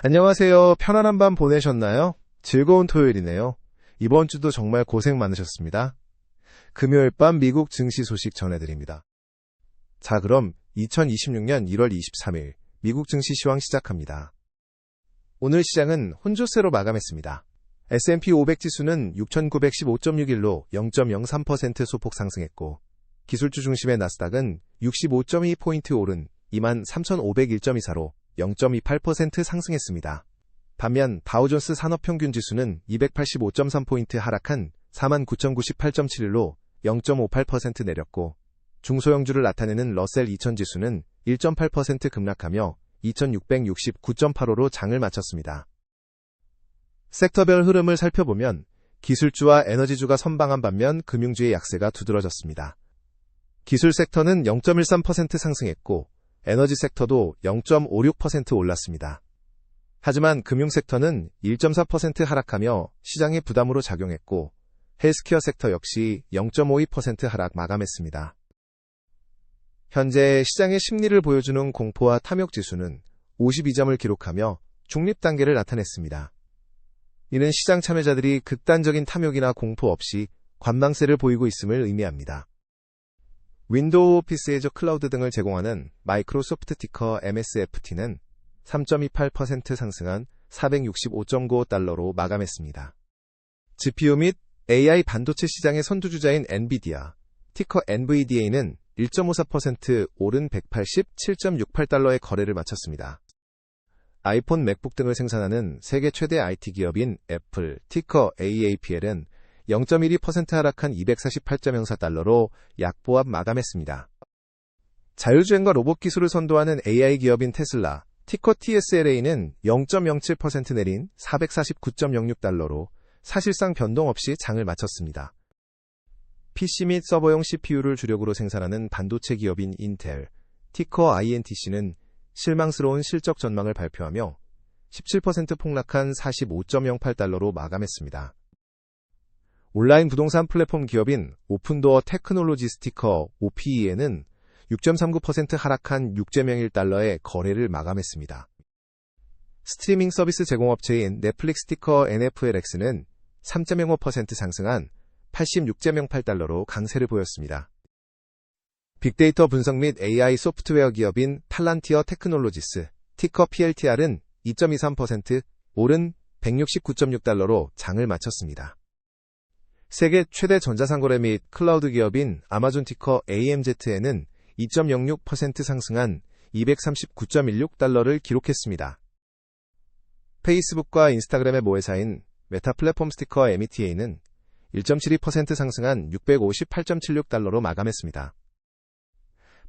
안녕하세요. 편안한 밤 보내셨나요? 즐거운 토요일이네요. 이번 주도 정말 고생 많으셨습니다. 금요일 밤 미국 증시 소식 전해드립니다. 자, 그럼 2026년 1월 23일 미국 증시 시황 시작합니다. 오늘 시장은 혼조세로 마감했습니다. S&P 500 지수는 6,915.61로 0.03% 소폭 상승했고, 기술주 중심의 나스닥은 65.2포인트 오른 23,501.24로 0.28% 상승했습니다. 반면 다우존스 산업평균 지수는 285.3포인트 하락한 49,098.71로 0.58% 내렸고 중소형주를 나타내는 러셀 2000 지수는 1.8% 급락하며 2669.85로 장을 마쳤습니다. 섹터별 흐름을 살펴보면 기술주와 에너지주가 선방한 반면 금융주의 약세가 두드러졌습니다. 기술 섹터는 0.13% 상승했고 에너지 섹터도 0.56% 올랐습니다. 하지만 금융 섹터는 1.4% 하락하며 시장의 부담으로 작용했고 헬스케어 섹터 역시 0.52% 하락 마감했습니다. 현재 시장의 심리를 보여주는 공포와 탐욕 지수는 52점을 기록하며 중립 단계를 나타냈습니다. 이는 시장 참여자들이 극단적인 탐욕이나 공포 없이 관망세를 보이고 있음을 의미합니다. 윈도우 오피스 에저 클라우드 등을 제공하는 마이크로소프트 티커 MSFT는 3.28% 상승한 465.95달러로 마감했습니다. GPU 및 AI 반도체 시장의 선두주자인 엔비디아, 티커 NVDA는 1.54% 오른 187.68달러의 거래를 마쳤습니다. 아이폰, 맥북 등을 생산하는 세계 최대 IT 기업인 애플, 티커 AAPL은 0.12% 하락한 248.04달러로 약보합 마감했습니다. 자율주행과 로봇 기술을 선도하는 AI 기업인 테슬라, 티커 TSLA는 0.07% 내린 449.06달러로 사실상 변동 없이 장을 마쳤습니다. PC 및 서버용 CPU를 주력으로 생산하는 반도체 기업인 인텔, 티커 INTC는 실망스러운 실적 전망을 발표하며 17% 폭락한 45.08달러로 마감했습니다. 온라인 부동산 플랫폼 기업인 오픈도어 테크놀로지 스티커 OPE에는 6.39% 하락한 6.01달러의 거래를 마감했습니다. 스트리밍 서비스 제공업체인 넷플릭스 티커 NFLX는 3.05% 상승한 86.08달러로 강세를 보였습니다. 빅데이터 분석 및 AI 소프트웨어 기업인 팔란티어 테크놀로지스, 티커 PLTR은 2.23% 오른 169.6달러로 장을 마쳤습니다. 세계 최대 전자상거래 및 클라우드 기업인 아마존 티커 AMZ에는 2.06% 상승한 239.16달러를 기록했습니다. 페이스북과 인스타그램의 모회사인 메타 플랫폼 스티커 META는 1.72% 상승한 658.76달러로 마감했습니다.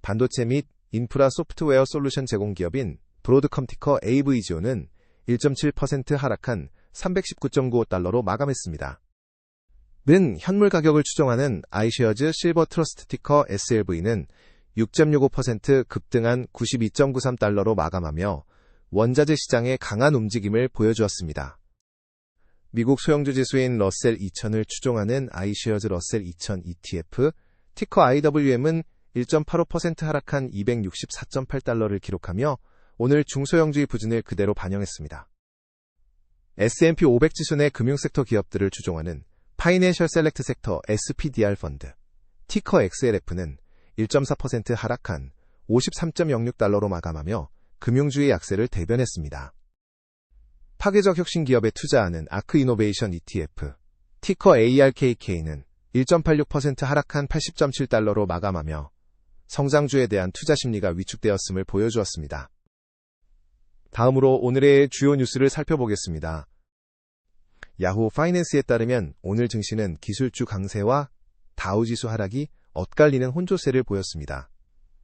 반도체 및 인프라 소프트웨어 솔루션 제공 기업인 브로드컴 티커 AVGO는 1.7% 하락한 319.95달러로 마감했습니다. 는 현물 가격을 추정하는 아이쉐어즈 실버 트러스트 티커 SLV는 6.65% 급등한 92.93달러로 마감하며 원자재 시장의 강한 움직임을 보여주었습니다. 미국 소형주 지수인 러셀 2000을 추종하는 아이쉐어즈 러셀 2000 ETF, 티커 IWM은 1.85% 하락한 264.8달러를 기록하며 오늘 중소형주의 부진을 그대로 반영했습니다. S&P 500 지수 내 금융섹터 기업들을 추종하는 파이낸셜 셀렉트 섹터 SPDR 펀드, 티커 XLF는 1.4% 하락한 53.06달러로 마감하며 금융주의 약세를 대변했습니다. 파괴적 혁신 기업에 투자하는 아크 이노베이션 ETF, 티커 ARKK는 1.86% 하락한 80.7달러로 마감하며 성장주에 대한 투자 심리가 위축되었음을 보여주었습니다. 다음으로 오늘의 주요 뉴스를 살펴보겠습니다. 야후 파이낸스에 따르면 오늘 증시는 기술주 강세와 다우지수 하락이 엇갈리는 혼조세를 보였습니다.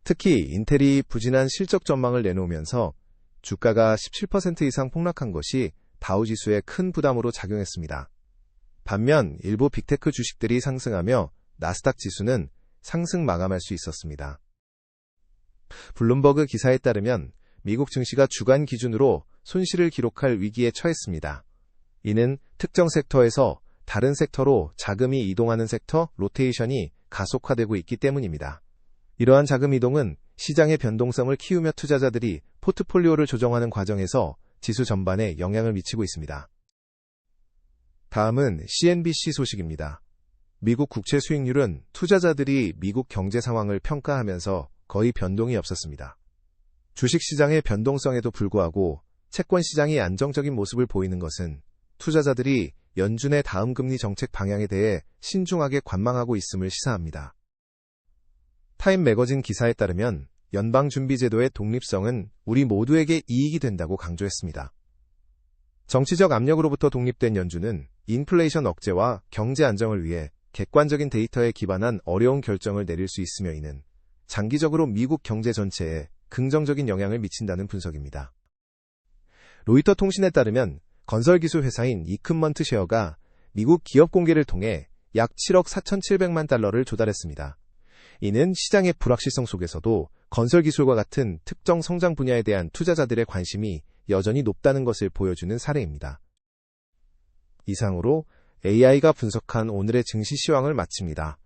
특히 인텔이 부진한 실적 전망을 내놓으면서 주가가 17% 이상 폭락한 것이 다우지수에 큰 부담으로 작용했습니다. 반면 일부 빅테크 주식들이 상승하며 나스닥 지수는 상승 마감할 수 있었습니다. 블룸버그 기사에 따르면 미국 증시가 주간 기준으로 손실을 기록할 위기에 처했습니다. 이는 특정 섹터에서 다른 섹터로 자금이 이동하는 섹터 로테이션이 가속화되고 있기 때문입니다. 이러한 자금 이동은 시장의 변동성을 키우며 투자자들이 포트폴리오를 조정하는 과정에서 지수 전반에 영향을 미치고 있습니다. 다음은 CNBC 소식입니다. 미국 국채 수익률은 투자자들이 미국 경제 상황을 평가하면서 거의 변동이 없었습니다. 주식시장의 변동성에도 불구하고 채권 시장이 안정적인 모습을 보이는 것은 투자자들이 연준의 다음 금리 정책 방향에 대해 신중하게 관망하고 있음을 시사합니다. 타임 매거진 기사에 따르면 연방준비제도의 독립성은 우리 모두에게 이익이 된다고 강조했습니다. 정치적 압력으로부터 독립된 연준은 인플레이션 억제와 경제 안정을 위해 객관적인 데이터에 기반한 어려운 결정을 내릴 수 있으며 이는 장기적으로 미국 경제 전체에 긍정적인 영향을 미친다는 분석입니다. 로이터 통신에 따르면 건설기술 회사인 이큰먼트 쉐어가 미국 기업 공개를 통해 약 7억 4,700만 달러를 조달했습니다. 이는 시장의 불확실성 속에서도 건설기술과 같은 특정 성장 분야에 대한 투자자들의 관심이 여전히 높다는 것을 보여주는 사례입니다. 이상으로 AI가 분석한 오늘의 증시 시황을 마칩니다.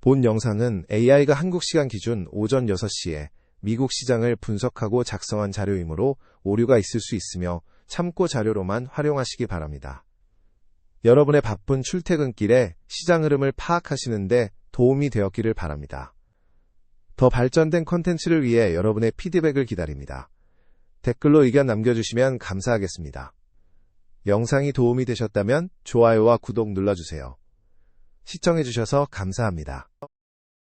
본 영상은 AI가 한국 시간 기준 오전 6시에 미국 시장을 분석하고 작성한 자료이므로 오류가 있을 수 있으며 참고 자료로만 활용하시기 바랍니다. 여러분의 바쁜 출퇴근길에 시장 흐름을 파악하시는데 도움이 되었기를 바랍니다. 더 발전된 컨텐츠를 위해 여러분의 피드백을 기다립니다. 댓글로 의견 남겨주시면 감사하겠습니다. 영상이 도움이 되셨다면 좋아요와 구독 눌러주세요. 시청해주셔서 감사합니다.